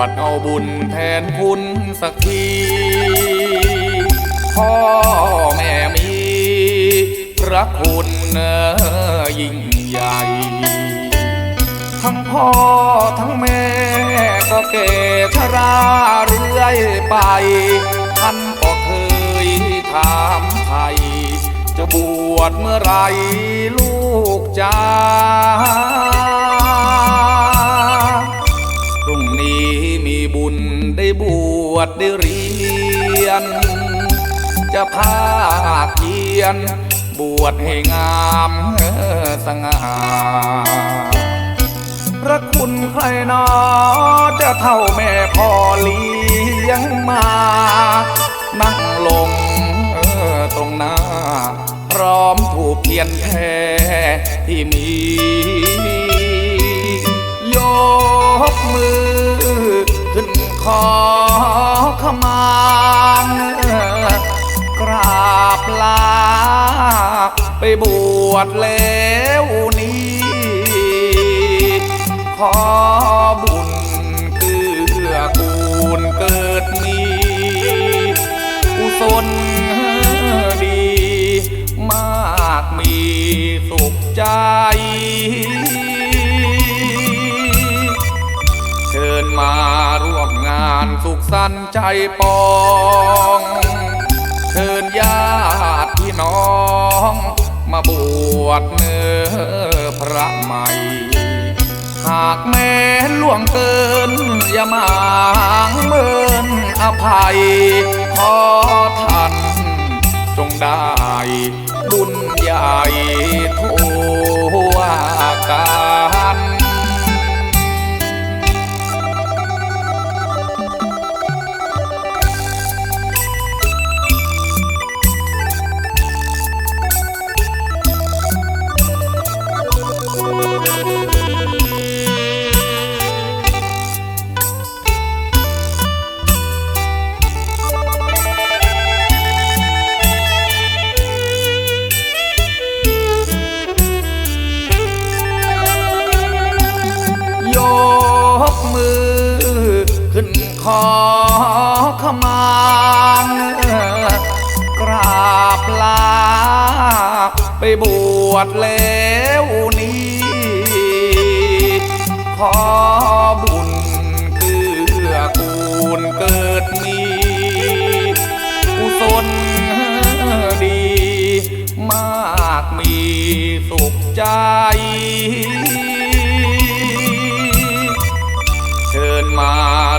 บวชเอาบุญแทนคุณสักที พ่อแม่มีพระคุณเอ่อยิ่งใหญ่ ทั้งพ่อทั้งแม่ก็เกชราเรื่อยไป ท่านก็เคยถามไทย จะบวชเมื่อไรลูกจ้า จะพาเกียน บวชให้งามเออสง่าพระคุณใครนอจะเท่าแม่พ่อเลี้ยงมา นั่งลงเออตรงหน้า พร้อมถูกเทียนแท้ที่มี ไปบวชแล้วนี้ ขอบุญเกื้อกูลเกิดมีกุศลดี มากมีสุขใจ เชิญมาร่วมงานสุขสันต์ใจปองเชิญญาติพี่น้อง มาบวชเนื้อพระใหม่ หากแม้ล่วงเกิน อย่ามาเมินอภัย ขอท่านจงได้บุญใหญ่ทั่วกาย ขอขมากราบลา ไปบวชแล้วนี้ ขอบุญเกื้อกูลเกิดมีกุศลดี มากมีสุขใจเชิญมา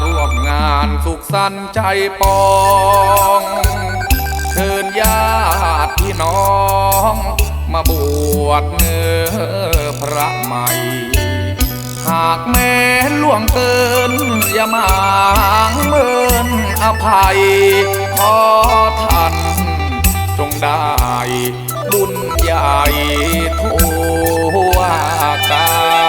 ร่วานสุขสันต์ใจปองเชิญญาติพี่น้อง มาบวชเนื้อพระใหม่ หากแม้ล่วงเกิน อย่ามาเมินอภัย ขอท่านจงได้บุญใหญ่ทั่วกัน